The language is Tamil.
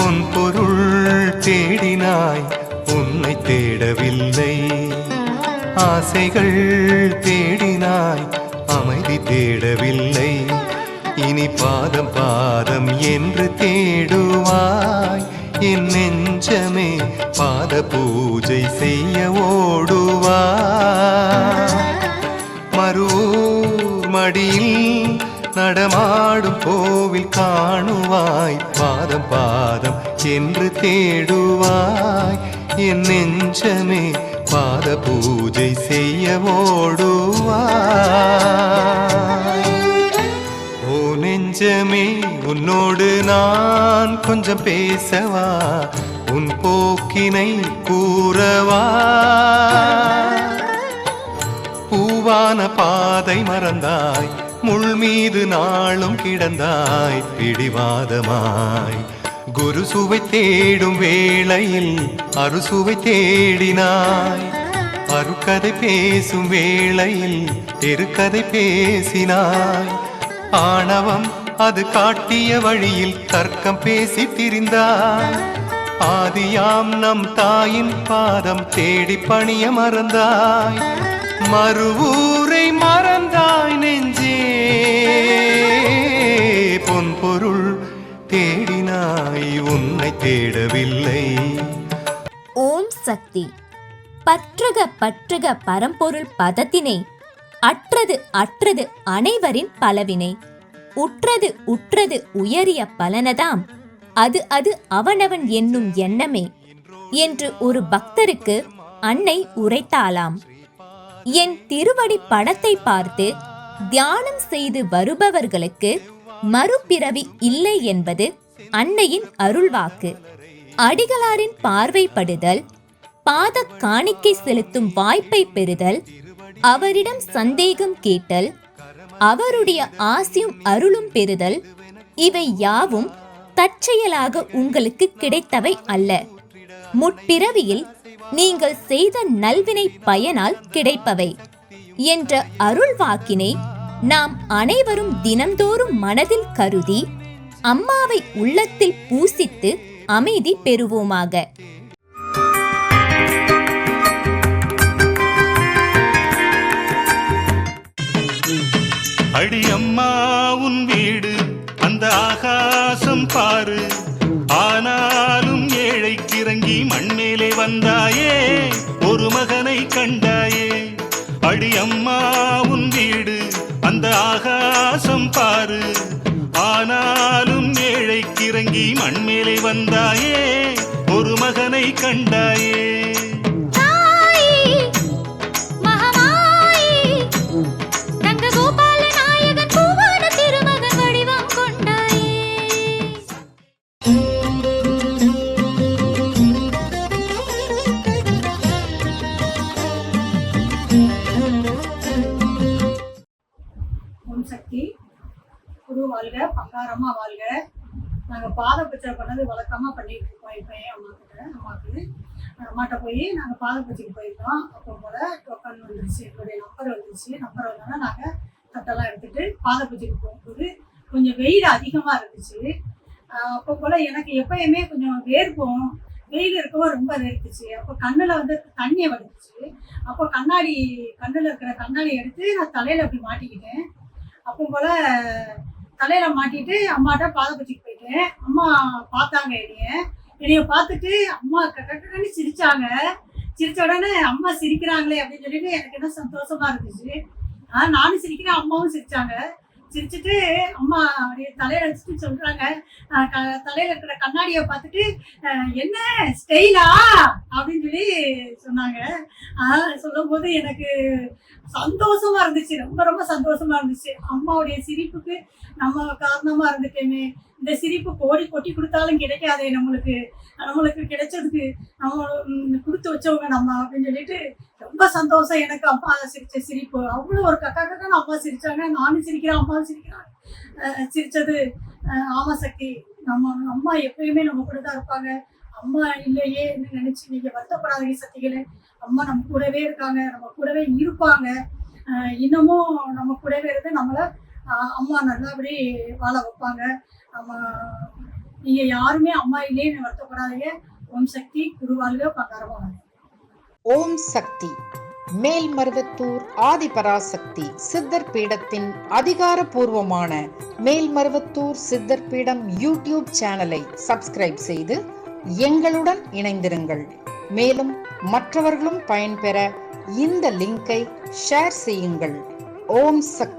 பொன் பொருள் தேடினாய் உன்னை தேடவில்லை. ஆசைகள் தேடினாய் அமைதி தேடவில்லை. இனி பாதம் பாதம் என்று தேடுவாய் என் நெஞ்சமே பாத பூஜை செய்ய ஓடுவாய். மருவூர் மடியில் நடமாடும் கோவில் காணுவாய் பாதம் பாதம் சென்று தேடுவாய். என் நெஞ்சமே பாத பூஜை செய்ய ஓடுவாய். ஓ நெஞ்சமே உன்னோடு நான் கொஞ்சம் பேசவா. உன் போக்கினை கூறவா. பூவான பாதை மறந்தாய். முள் மீது நாளும் கிடந்தாய் பிடிவாதமாய். குரு சுவை தேடும் வேளையில் அறுசுவை தேடினாய். அருக்கதை பேசும் வேளையில் தெருக்கதை பேசினாய். ஆணவம் அது காட்டிய வழியில் தர்க்கம் பேசி திரிந்தாய். ஆதியாம் நம் தாயின் பாதம் தேடி பணிய மறந்தாய். மறுவூரை தேடவில்லை. ஓம் சக்தி. பற்றக பற்றக பரம்பொருள் பதத்தினை அற்றது அற்றது அனைவரின் பலவினை. உற்றது உற்றது உயரிய பலனதாம். அது அது அவனவன் என்னும் எண்ணமே. என்று ஒரு பக்தருக்கு அன்னை உரைத்தாளாம். என் திருவடி படத்தை பார்த்து தியானம் செய்து வருபவர்களுக்கு மறுபிறவி இல்லை என்பது அன்னையின் அருள்வாக்கு. அடிகளாரின் பார்வைப்படுதல் பாத காணிக்கை செலுத்தும் வாய்ப்பை பெறுதல் அவரிடம் சந்தேகம் கேட்டல் அவருடைய ஆசியும் அருளும் பெறுதல் இவை யாவும் தற்செயலாக உங்களுக்கு கிடைத்தவை அல்ல. முற்பிறவியில் நீங்கள் செய்த நல்வினை பயனால் கிடைப்பவை என்ற அருள் வாக்கினை நாம் அனைவரும் தினந்தோறும் மனதில் கருதி அம்மாவை உள்ளத்தில் பூசித்து அமைதி பெறுவோமாக. அடி அம்மா உன் வீடு அந்த ஆகாசம் பாரு. ஆனாலும் ஏழை கிறங்கி மண்மேலே வந்தாயே ஒரு மகனை கண்டாயே. அடி அம்மா உன் வீடு அந்த ஆகாசம் பாரு. ஆனாலும் ஏழைக்கு இறங்கி மண்மேலே வந்தாயே ஒரு மகனை கண்டாயே. ஓம் சக்தி. குரு வாழ்க பங்காரம்மா வாழ்க. நாங்கள் பாத பூஜை பண்ணது வழக்கமாக பண்ணிட்டு இருக்கோம். இப்போ என் அம்மா கிட்ட? அம்மாவுக்கு அம்மாட்ட போய் நாங்கள் பாத பூஜைக்கு போயிருந்தோம். அப்போ போல டோக்கன் வந்துருச்சு. எங்களுடைய நம்பர் வந்துருச்சு. நம்பர் வந்தோன்னா நாங்கள் தட்டெல்லாம் எடுத்துட்டு பாத பூஜைக்கு போகும்போது கொஞ்சம் வெயில் அதிகமாக இருந்துச்சு. அப்போ போல எனக்கு எப்பயுமே கொஞ்சம் வேர்க்கும் வெயில் இருக்கவும் ரொம்ப வேர்த்துச்சு அப்போ கண்ணில் வந்து தண்ணியை வந்துச்சு அப்போ கண்ணாடி கண்ணில் இருக்கிற கண்ணாடி எடுத்து நான் தலையில் அப்படி மாட்டிக்கிட்டேன். அப்போ போல தலையில் மாட்டிட்டு அம்மாட்ட பாதபூச்சிக்கு இருக்கேன் அம்மா பார்த்தாங்க என்னைய. என்னைய பார்த்துட்டு அம்மா கக்கன்னு சிரிச்சாங்க. சிரிச்ச உடனே அம்மா சிரிக்கிறாங்களே அப்படின்னு சொல்லிட்டு எனக்கு என்ன சந்தோஷமா இருந்துச்சு. ஆனால் நானும் சிரிக்கிறேன் அம்மாவும் சிரிச்சாங்க. சிரிச்சுட்டு அம்மா அப்படியே தலையில வச்சுட்டு சொல்றாங்க. க- தலையில இருக்கிற கண்ணாடியை பார்த்துட்டு என்ன ஸ்டைலா? அப்படின்னு சொல்லி சொன்னாங்க. சொல்லும் போது எனக்கு சந்தோஷமா இருந்துச்சு. ரொம்ப ரொம்ப சந்தோஷமா இருந்துச்சு. அம்மாவுடைய சிரிப்புக்கு நம்ம காரணமா இருந்துட்டேமே. இந்த சிரிப்பு கோடி கொட்டி கொடுத்தாலும் கிடைக்காதே நம்மளுக்கு. நம்மளுக்கு கிடைச்சதுக்கு நம்ம கொடுத்து வச்சவங்க நம்ம அப்படின்னு சொல்லிட்டு ரொம்ப சந்தோஷம் எனக்கு அம்மா சிரிச்ச சிரிப்பு. அவ்வளோ ஒரு கக்கா கக்கான அம்மா சிரிச்சாங்க. நானும் சிரிக்கிறேன் அம்மாவும் சிரிக்கிறாங்க. சிரிச்சது ஆமா சக்தி. நம்ம அம்மா எப்பயுமே நம்ம கூட தான் இருப்பாங்க. அம்மா இல்லையே நினைச்சு நீங்க வருத்தப்படாதீங்க சக்திகளே. அம்மா நம்ம கூடவே இருக்காங்க. நம்ம கூடவே இருப்பாங்க. இன்னமும் நம்ம கூடவே இருந்து நம்மளை அம்மா நல்லபடி வாழ வைப்பாங்க. நீங்க யாருமே அம்மா இல்லையே வருத்தப்படாதீங்க. ஓம் சக்தி குருவாழ்க பங்காரமாக ஓம் சக்தி மேல்மருவத்தூர் ஆதிபராசக்தி சித்தர் பீடத்தின் அதிகாரபூர்வமான மேல்மருவத்தூர் சித்தர் பீடம் யூடியூப் சேனலை சப்ஸ்கிரைப் செய்து எங்களுடன் இணைந்திருங்கள். மேலும் மற்றவர்களும் பயன்பெற இந்த லிங்கை ஷேர் செய்யுங்கள். ஓம் சக்தி.